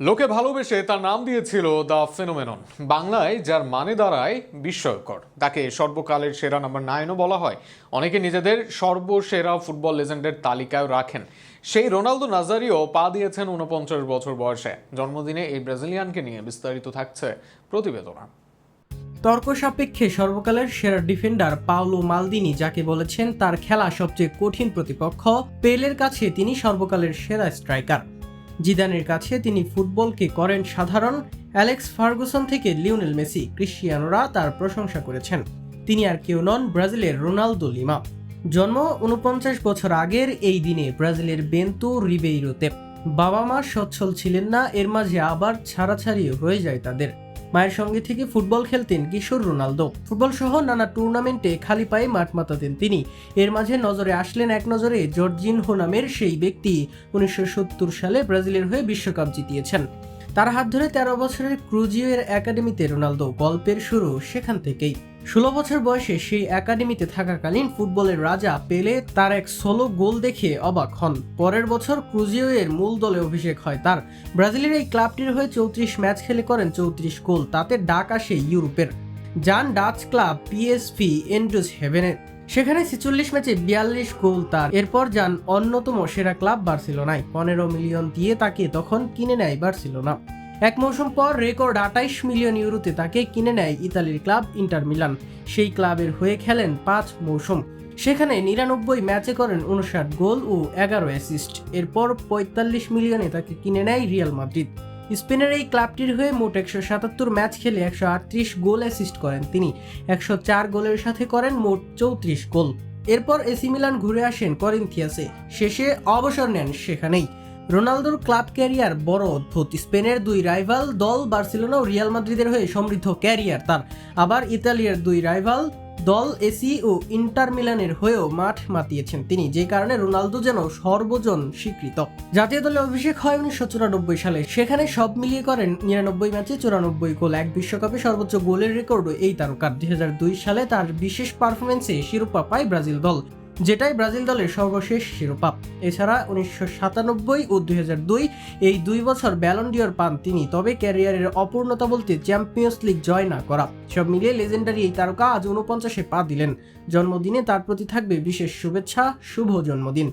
লোকে ভালোবেসে তার নাম দিয়েছিল দ্য ফেনোমেনন। বাংলায় যার মানে দাঁড়ায় বিস্ময়কর। তাকে সর্বকালের সেরা নাম্বার নাইনও বলা হয়। অনেকে নিজেদের সর্বসেরা ফুটবল লেজেন্ডের তালিকায় রাখেন। সেই রোনালদো নাজারিও পা দিয়েছেন উনপঞ্চাশ বছর বয়সে। জন্মদিনে এই ব্রাজিলিয়ানকে নিয়ে বিস্তারিত থাকছে প্রতিবেদনা। তর্ক সাপেক্ষে সর্বকালের সেরা ডিফেন্ডার পাওলো মালদিনি যাকে বলেছেন তার খেলা সবচেয়ে কঠিন প্রতিপক্ষ, পেলের কাছে তিনি সর্বকালের সেরা স্ট্রাইকার। জিদানের কাছে তিনি ফুটবলকে করেন সাধারণ অ্যালেক্স ফার্গুসন থেকে লিওনেল মেসি, ক্রিশ্চিয়ানোরা তার প্রশংসা করেছেন। তিনি আর কেউ নন ব্রাজিলের রোনালদো লিমা। জন্ম উনপঞ্চাশ বছর আগের এই দিনে ব্রাজিলের বেন্তো রিবেইরোতে। বাবা মা সচ্ছল ছিলেন না, এর মাঝে আবার ছাড়াছাড়ি হয়ে যায় তাদের। মায়ের সঙ্গে থেকে ফুটবল খেলতেন কিশোর রোনালদো। ফুটবল সহ নানা টুর্নামেন্টে খালি পায়ে মাঠ মাতাতেন তিনি। এর মাঝে নজরে আসলেন এক নজরে জর্জিনহো নামের সেই ব্যক্তি। উনিশশো সত্তর সালে ব্রাজিলের হয়ে বিশ্বকাপ জিতিয়েছেন। তার হাত ধরে তেরো বছরের ক্রুজিও এর একাডেমিতে রোনালদো গল্পের শুরু সেখান থেকেই। ষোলো বছর বয়সে সেই একাডেমিতে থাকাকালীন ফুটবলের রাজা পেলে তার এক সোলো গোল দেখে অবাক হন। পরের বছর ক্রুজিওয়ের মূল দলে অভিষেক হয় তার। ব্রাজিলের এই ক্লাবটির হয়ে চৌত্রিশ ম্যাচ খেলে করেন চৌত্রিশ গোল, তাতে ডাক আসে ইউরোপের। যান ডাচ ক্লাব পিএসপি এন্ড্রুজ হেভেনের সেখানে ছেচল্লিশ ম্যাচে বিয়াল্লিশ গোল তার। এরপর যান অন্যতম সেরা ক্লাব বার্সেলোনায়। পনেরো মিলিয়ন দিয়ে তাকে তখন কিনে নেয় বার্সেলোনা। এক মৌসুম পর রেকর্ড আটাইশ মিলিয়ন ইউরোতে তাকে কিনে নেয় ইতালির ক্লাব ইন্টার মিলান। সেই ক্লাবের হয়ে খেলেন পাঁচ মৌসুম। সেখানে নিরানব্বই ম্যাচে করেন উনষাট গোল ও এগারো অ্যাসিস্ট। এরপর পঁয়তাল্লিশ মিলিয়নে তাকে কিনে নেয় রিয়াল মাদ্রিদ। স্পেনের এই ক্লাবটির হয়ে মোট একশো সাতাত্তর ম্যাচ খেলে একশো আটত্রিশ গোল অ্যাসিস্ট করেন তিনি। একশো চার গোলের সাথে করেন মোট চৌত্রিশ গোল। এরপর এসি মিলান ঘুরে আসেন করিন্থিয়াসে। শেষে অবসর নেন সেখানেই। রোনালদোর ক্লাব ক্যারিয়ার বড় অদ্ভুত। স্পেনের দুই রাইভাল দল বার্সেলোনা ও রিয়াল মাদ্রিদের হয়ে সমৃদ্ধ ক্যারিয়ার তার। আবার ইতালিয়ার দুই রাইভাল দল এসি ও ইন্টার মিলানের হয়েও মাঠ মাতিয়েছেন তিনি, যে কারণে রোনালদো যেন সর্বজন স্বীকৃত। জাতীয় দলে অভিষেক হয় উনিশশো চুরানব্বই সালে। সেখানে সব মিলিয়ে করেন নিরানব্বই ম্যাচে চুরানব্বই গোল, এক বিশ্বকাপে সর্বোচ্চ গোলের রেকর্ডও এই তারকার দুই হাজার দুই সালে তার বিশেষ পারফরমেন্সে শিরোপা পায় ব্রাজিল দল। যেটাই ব্রাজিল দলের সর্বশেষ শিরোপা। এছাড়া উনিশশো সাতানব্বই ও দুই হাজার দুই এই দুই বছর ব্যালন্ডিয়র পান তিনি, তবে ক্যারিয়ারের অপূর্ণতা বলতে চ্যাম্পিয়ন্স লিগ জয় না করা। সব মিলিয়ে লেজেন্ডারি এই তারকা আজ উনপঞ্চাশে পা দিলেন। জন্মদিনে তার প্রতি থাকবে বিশেষ শুভেচ্ছা, শুভ জন্মদিন।